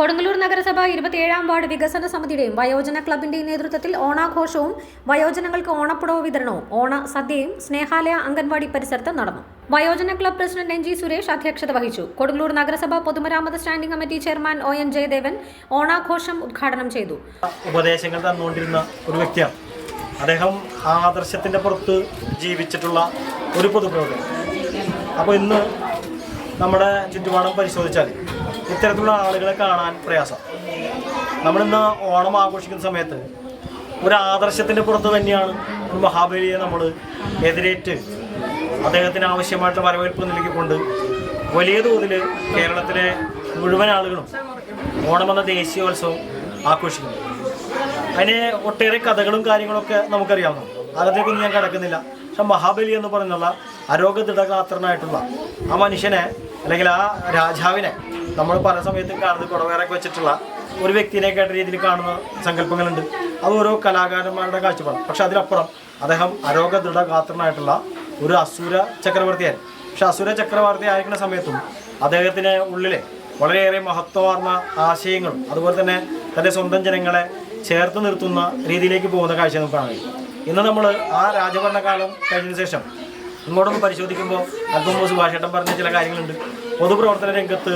Kodungallur നഗരസഭ ഇരുപത്തിയേഴാം ward വികസന സമിതിയുടെയും വയോജന ക്ലബിന്റെയും നേതൃത്വത്തിൽ ഓണാഘോഷവും വയോജനങ്ങൾക്ക് ഓണപ്പുടവ വിതരണവും. ഓണ സദ്യയും സ്നേഹാലയ അംഗൻവാടി പരിസരത്ത് നടന്നു. വയോജന club president N G Suresh അധ്യക്ഷത വഹിച്ചു. കൊടുങ്ങല്ലൂർ നഗരസഭ പൊതുമരാമത്ത് standing committee chairman O N Jayadevan ഓണാഘോഷം ഉദ്ഘാടനം ചെയ്തു. ഉപദേശങ്ങൾ തന്നുകൊണ്ടിരുന്ന ഒരു വ്യക്തിയാണ്. അദ്ദേഹം ആദർശത്തിന്റെ പുറത്ത് ജീവിച്ചിട്ടുള്ള ഒരു പൊതുപ്രവർത്തകൻ. അപ്പോൾ ഇന്ന് നമ്മുടെ ചുറ്റുപാടും പരിശോധിച്ചാൽ ഇത്തരത്തിലുള്ള ആളുകളെ കാണാൻ പ്രയാസം. നമ്മളിന്ന് ഓണം ആഘോഷിക്കുന്ന സമയത്ത് ഒരു ആദർശത്തിന്റെ പുറത്ത് തന്നെയാണ് ഒരു മഹാബലിയെ നമ്മൾ എതിരേറ്റ് അദ്ദേഹത്തിന് ആവശ്യമായിട്ടുള്ള വരവേൽപ്പ് നൽകിക്കൊണ്ട് വലിയ തോതിൽ കേരളത്തിലെ മുഴുവൻ ആളുകളും ഓണമെന്ന ദേശീയോത്സവം ആഘോഷിക്കുന്നു. അതിന് ഒട്ടേറെ കഥകളും കാര്യങ്ങളൊക്കെ നമുക്കറിയാവുന്നു. അതിലേക്കൊന്നും ഞാൻ കിടക്കുന്നില്ല. പക്ഷെ മഹാബലി എന്ന് പറഞ്ഞുള്ള അരോഗദൃഢഗാത്രനായിട്ടുള്ള ആ മനുഷ്യനെ അല്ലെങ്കിൽ ആ രാജാവിനെ നമ്മൾ പല സമയത്തും കാണുന്നത് കുടവേറൊക്കെ വെച്ചിട്ടുള്ള ഒരു വ്യക്തിനെ കേട്ട രീതിയിൽ കാണുന്ന സങ്കല്പങ്ങളുണ്ട്. അത് ഓരോ കലാകാരന്മാരുടെ കാഴ്ചപ്പാട് പക്ഷെ അതിലപ്പുറം അദ്ദേഹം അരോഗദൃഢഗാത്രനായിട്ടുള്ള ഒരു അസുര ചക്രവർത്തിയായിരുന്നു പക്ഷെ അസുര ചക്രവർത്തി ആയിരിക്കുന്ന സമയത്തും അദ്ദേഹത്തിന് ഉള്ളിലെ വളരെയേറെ മഹത്വമാർന്ന ആശയങ്ങളും അതുപോലെ തന്നെ തന്റെ സ്വന്തം ജനങ്ങളെ ചേർത്ത് നിർത്തുന്ന രീതിയിലേക്ക് പോകുന്ന കാഴ്ച നമുക്ക് കാണാൻ കഴിയും ഇന്ന് നമ്മൾ ആ രാജഭരണകാലം കഴിഞ്ഞതിന് ശേഷം ഇങ്ങോട്ടൊന്ന് പരിശോധിക്കുമ്പോൾ അൽഫോം ബോസ് ഭാഷേട്ടം പറഞ്ഞ ചില കാര്യങ്ങളുണ്ട്. പൊതുപ്രവർത്തന രംഗത്ത്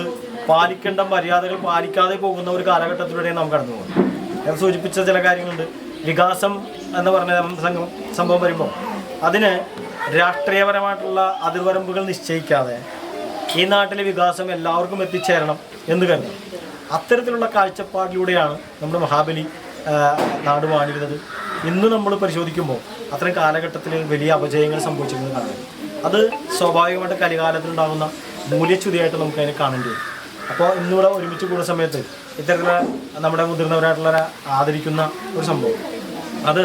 പാലിക്കേണ്ട മര്യാദകൾ പാലിക്കാതെ പോകുന്ന ഒരു കാലഘട്ടത്തിലൂടെ നാം കടന്നു പോകുന്നത്. ഞാൻ സൂചിപ്പിച്ച ചില കാര്യങ്ങളുണ്ട്. വികാസം എന്ന് പറഞ്ഞ സംഘം സംഭവം വരുമ്പോൾ അതിന് രാഷ്ട്രീയപരമായിട്ടുള്ള അതിർവരമ്പുകൾ നിശ്ചയിക്കാതെ ഈ നാട്ടിലെ വികാസം എല്ലാവർക്കും എത്തിച്ചേരണം എന്ന് കരുതണം അത്തരത്തിലുള്ള കാഴ്ചപ്പാടിലൂടെയാണ് നമ്മുടെ മഹാബലി നാട് വാണിരുന്നത്. ഇന്ന് നമ്മൾ പരിശോധിക്കുമ്പോൾ അത്തരം കാലഘട്ടത്തിൽ വലിയ അപജയങ്ങൾ സംഭവിച്ചിരുന്നത് കാണാൻ അത് സ്വാഭാവികമായിട്ട് കലികാലത്തിലുണ്ടാകുന്ന മൂല്യച്യുതിയായിട്ട് നമുക്ക് അതിനെ കാണേണ്ടി വരും. അപ്പോൾ ഇന്നിവിടെ ഒരുമിച്ച് കൂടുന്ന സമയത്ത് ഇത്തരത്തിലുള്ള നമ്മുടെ മുതിർന്നവരായിട്ടുള്ള ആദരിക്കുന്ന ഒരു സംഭവം. അത്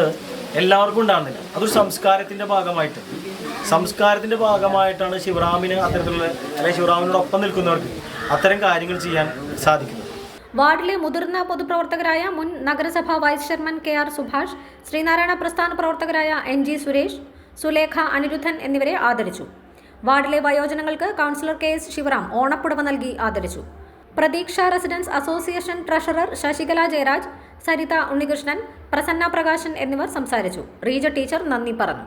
എല്ലാവർക്കും ഉണ്ടാകുന്നില്ല. അതൊരു സംസ്കാരത്തിന്റെ ഭാഗമായിട്ട്. സംസ്കാരത്തിന്റെ ഭാഗമായിട്ടാണ് ശിവറാമിന് അത്തരത്തിലുള്ള അല്ലെങ്കിൽ ശിവറാമിനോടൊപ്പം നിൽക്കുന്നവർക്ക് അത്തരം കാര്യങ്ങൾ ചെയ്യാൻ സാധിക്കുന്നത്. വാർഡിലെ മുതിർന്ന പൊതുപ്രവർത്തകരായ മുൻ നഗരസഭാ vice chairman K R Subhash Sreenarayana പ്രസ്ഥാന പ്രവർത്തകരായ എൻ ജി സുരേഷ് സുലേഖ അനിരുദ്ധൻ എന്നിവരെ ആദരിച്ചു. വാർഡിലെ വയോജനങ്ങൾക്ക് കൗൺസിലർ കെ എസ് ശിവറാം ഓണപ്പുടവ നൽകി ആദരിച്ചു. Pratheeksha residents association treasurer Sasikala Jayaraj Saritha Unnikrishnan Prasanna Prakashan എന്നിവർ സംസാരിച്ചു. റീജ ടീച്ചർ നന്ദി പറഞ്ഞു.